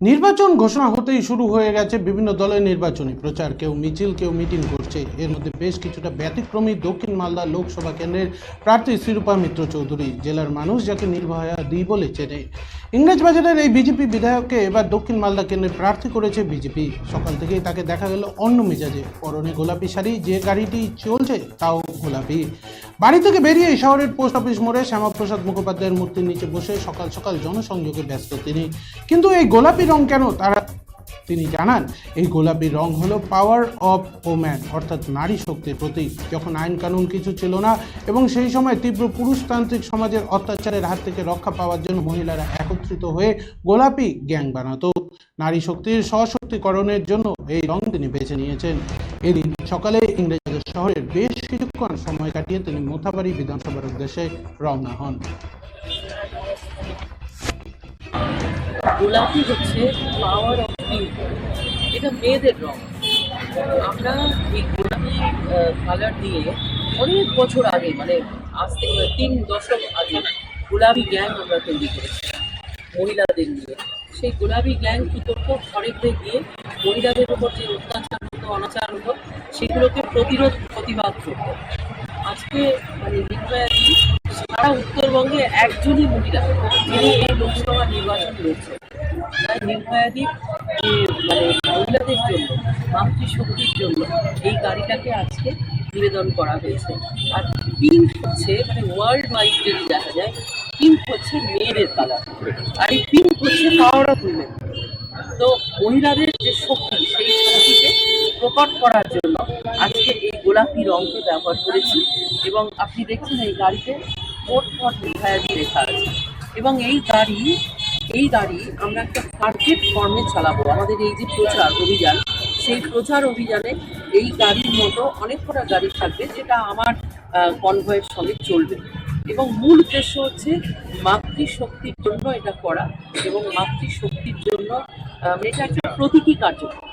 নির্বাচন ঘোষণা হতেই শুরু হয়ে গেছে বিভিন্ন দলের নির্বাচনী প্রচার। কেউ মিছিল, কেউ মিটিং করছে। এর মধ্যে বেশ কিছুটা ব্যতিক্রমী দক্ষিণ মালদা লোকসভা কেন্দ্রের প্রার্থী শ্রীরূপা মিত্র চৌধুরী, জেলার মানুষ যাকে নির্ভয়া দি বলে চেনে। ইংরেজবাজারের এই বিজেপি বিধায়ককে এবার দক্ষিণ মালদা কেন্দ্রে প্রার্থী করেছে বিজেপি। সকাল থেকেই তাকে দেখা গেল অন্য মেজাজে। পরনে গোলাপি শাড়ি, যে গাড়িটি চলছে তাও গোলাপি। বাড়ি থেকে বেরিয়ে শহরের পোস্ট অফিস মোড়ে শ্যামাপ্রসাদ মুখোপাধ্যায়ের মূর্তির নিচে বসে সকাল সকাল জনসংযোগে ব্যস্ত তিনি। কিন্তু এই গোলাপি রং কেন তারা তিনি জানান, এই গোলাপি রং হলো পাওয়ার অফ ওম্যান অর্থাৎ নারী শক্তির প্রতীক। যখন আইন কানুন কিছু ছিল না এবং সেই সময় তীব্র পুরুষতান্ত্রিক সমাজের অত্যাচারের হাত থেকে রক্ষা পাওয়ার জন্য মহিলারা একত্রিত হয়ে গোলাপি গ্যাং বানাতো। নারী শক্তির সশক্তিকরণের জন্য এই রং তিনি বেছে নিয়েছেন। এদিন সকালে ইংরেজদের শহরের বেশ কিছুক্ষণ সময় কাটিয়ে তিনি মোথাবাড়ি বিধানসভার উদ্দেশ্যে রওনা হন। গোলাপি হচ্ছে ফ্লাওয়ার অফ এটা মেয়েদের রং। আমরা এই গোলাপি কালার দিয়ে অনেক বছর আগে মানে আজ থেকে তিন দশক আগে গোলাপি গ্যাং আমরা তৈরি করেছিলাম মহিলাদের নিয়ে। সেই গোলাপি গ্যাং কী করতো? ঘরে ঘরে গিয়ে মহিলাদের উপর যে অত্যাচার হতো, অনাচার হতো, সেগুলোকে প্রতিরোধ প্রতিবাদ আজকে মানে নির্ভয়াদি সারা উত্তরবঙ্গে একজনই মহিলা, যিনি এই লোকসভা নির্বাচন লড়ছেন। তাই নির্ভয়াদি মানে মহিলাদের জন্য, মাতৃশক্তির জন্য এই গাড়িটাকে আজকে নিবেদন করা হয়েছে। আর পিঙ্ক হচ্ছে মানে ওয়ার্ল্ড ওয়াইড যদি দেখা যায় পিঙ্ক হচ্ছে মেয়েদের কালার আর এই পিঙ্ক হচ্ছে পাওয়ার অফ উইমেন তো মহিলাদের যে শক্তি, সেই শক্তিকে প্রকট করার জন্য আজকে এই গোলাপি রঙকে ব্যবহার করেছি এবং আপনি দেখছেন এই গাড়িতে ভোট নির্ভয়াদি লেখা আছে। এবং এই গাড়ি এই গাড়ি আমরা একটা টার্গেট ফর্মে চালাবো। আমাদের এই যে প্রচার অভিযান, সেই প্রচার অভিযানে এই গাড়ির মতো অনেক কটা গাড়ি থাকবে যেটা আমার কনভয়ের সঙ্গে চলবে। এবং মূল উদ্দেশ্য হচ্ছে মাতৃশক্তির জন্য এটা করা এবং মাতৃশক্তির জন্য এটা একটা প্রতীকী কার্যক্রম।